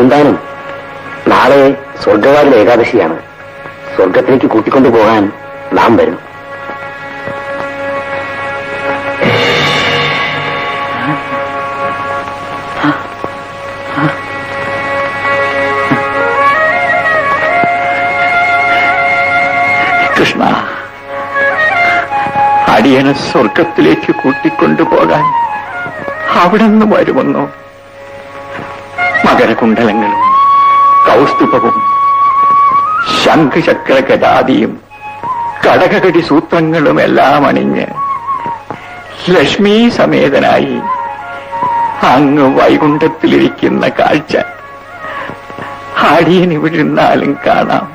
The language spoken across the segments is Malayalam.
പൂന്താനം നാളെ സ്വർഗവാതിൽ ഏകാദശിയാണ്. സ്വർഗത്തിലേക്ക് കൂട്ടിക്കൊണ്ടുപോകാൻ നാം വരും കൃഷ്ണ അടിയനെ സ്വർഗത്തിലേക്ക് കൂട്ടിക്കൊണ്ടുപോകാൻ അവിടെ നിന്ന് വരുമെന്നോ? മകരകുണ്ടലങ്ങളും കൗസ്തുഭവും ശംഖചക്ര ഗതാദിയും കടകകടി സൂത്രങ്ങളും എല്ലാം അണിഞ്ഞ് ലക്ഷ്മി സമേതനായി അങ്ങ് വൈകുണ്ഠത്തിലിരിക്കുന്ന കാഴ്ച അടിയൻ ഇവിടെ കാണാം.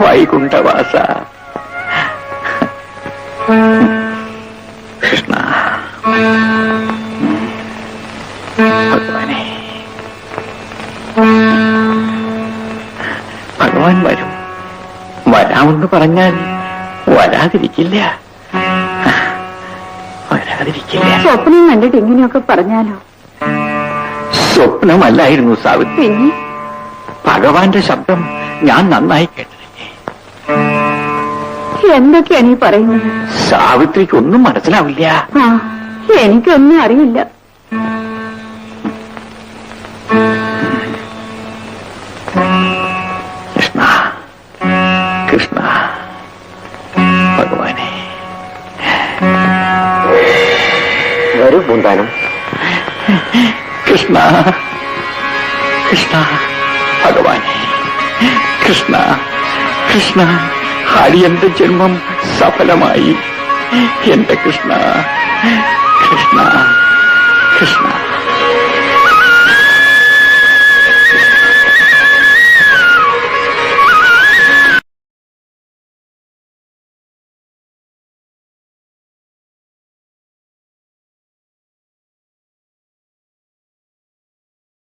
വൈകുണ്ഠവാസ. കൃഷ്ണ. ഭഗവാനെ. ഭഗവാൻ വരും. വരാമെന്ന് പറഞ്ഞാൽ വരാതിരിക്കില്ല. വരാതിരിക്കില്ല. സ്വപ്നം കണ്ടിട്ട് ഇങ്ങനെയൊക്കെ പറഞ്ഞാലോ? സ്വപ്നമല്ലായിരുന്നു സാവിത്രി. ഭഗവാന്റെ ശബ്ദം ഞാൻ നന്നായി കേട്ടതല്ലേ എന്തൊക്കെയാണ് ഈ പറയുന്നത്? സാവിത്രിക്ക് ഒന്നും മനസ്സിലാവില്ല. ആ എനിക്കൊന്നും അറിയില്ല. കൃഷ്ണ കൃഷ്ണ ഭഗവാനെ. വരൂ പൂന്താനം. കൃഷ്ണ കൃഷ്ണ. ഭഗവാനെ കൃഷ്ണ കൃഷ്ണ ഹരിയന്റെ ജന്മം സഫലമായി. എന്റെ കൃഷ്ണ